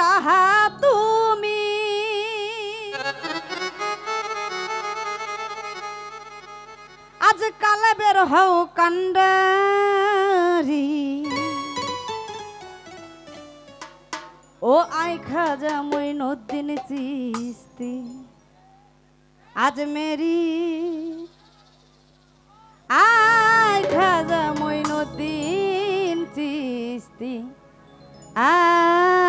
রাহা তুমি। আজ কালে বের হও কান্ডারি ও আই খাজা মইনুদ্দিন চিস্তি, আজ মেরি। আই খাজা মইনুদ্দিন চিস্তি আজ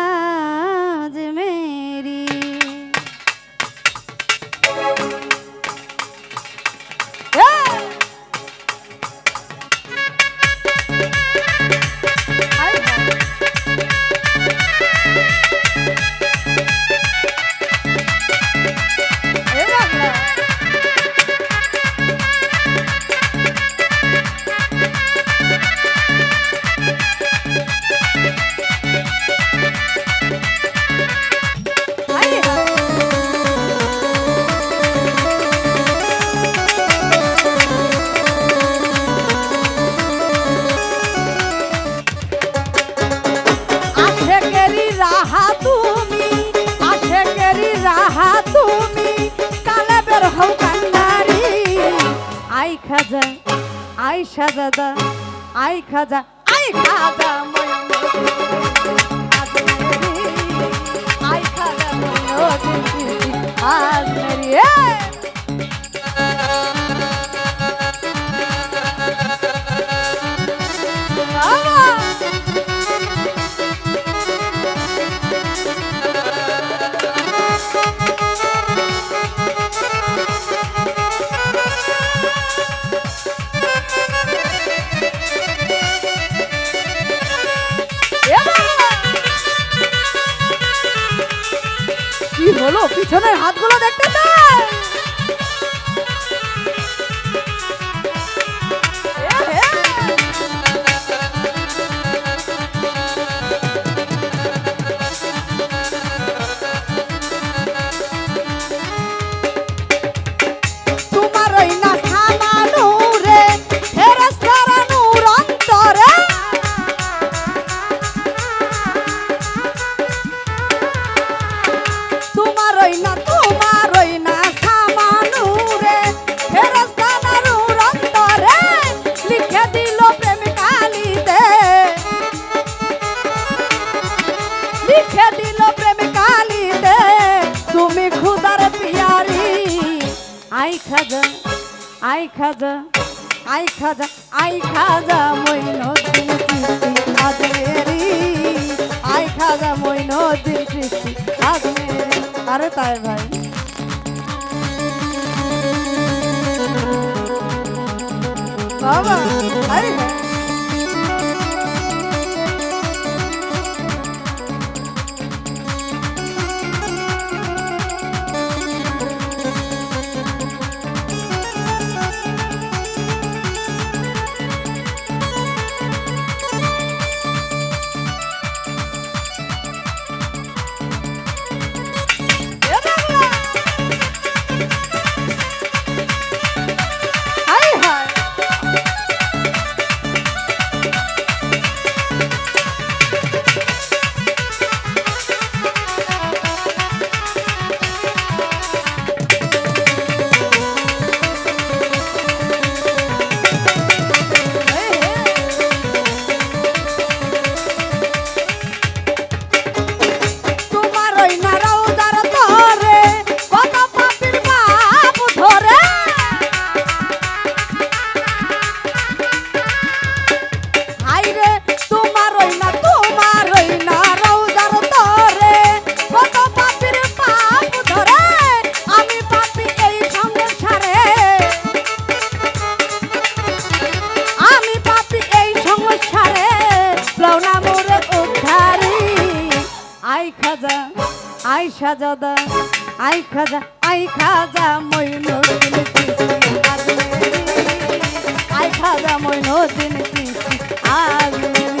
রাহা তুমি, আশেকেরি রাহা তুমি কালে বের হও কান্নারি। আই খাজা, আই সাজাদা, আই খাজা আই খাজা আই খাজা আজ কি হলো লিখে দিল প্রেম কালিতে তুমি খুদার পিয়ারি। আই খাজা আই খাজা আই খাজা আই খাজা মইনুদ্দিন চিস্তি আজমেরি। আই খাজা মইনুদ্দিন চিস্তি আজমেরি। আরে তাই ভাই। বাবা, আরে আই সাজাদা আই খাজা আই খাজা মইনুদ্দিন আজমেরি আই খাজা মইনুদ্দিন আজমেরি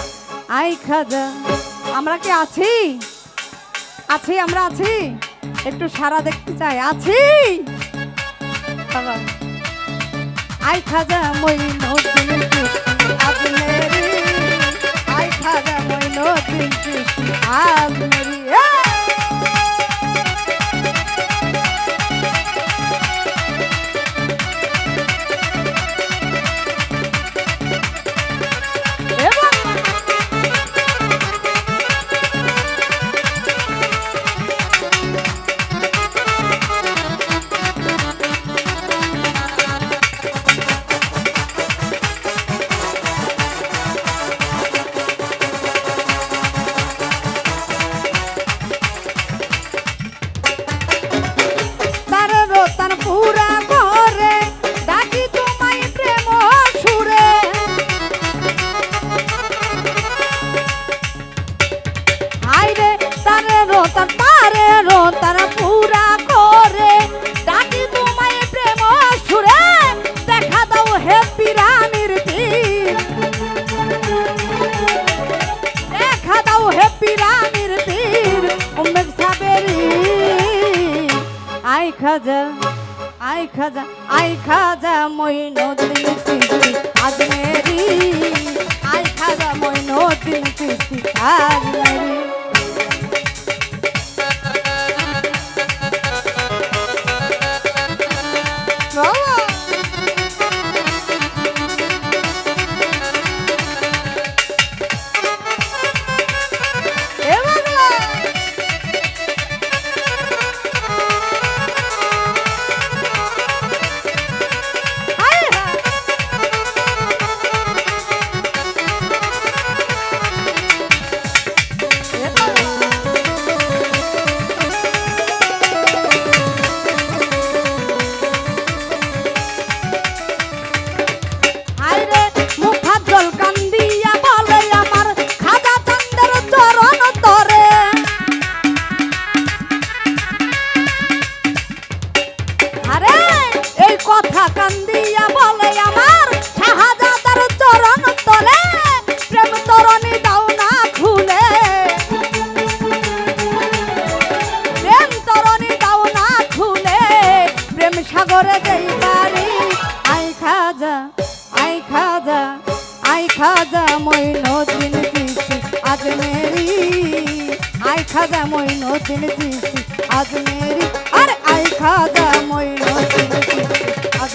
আই খাজা, আমরা কি আছি? আছি, আমরা আছি। একটু সারা দেখতে চাই, আছি। আই খাজা মই আই খাজা মই নদিন আজমেরি রতন তারে রতন পুরা করে ডাকি তোমায় প্রেম সুরে দেখা দাও হে পিরানির তীর। দেখা দাও হে পিরানির তীর উম্মেক সাবেরি। আই খাজা আই খাজা আই খাজা মই নদিন চিস্তি আজমেরি আই খাজা মই চিস্তি আজমেরি বাবা! খাজা মই নদিন দিছি আজ মেরি আরে আই খাদা মই দিছি আজ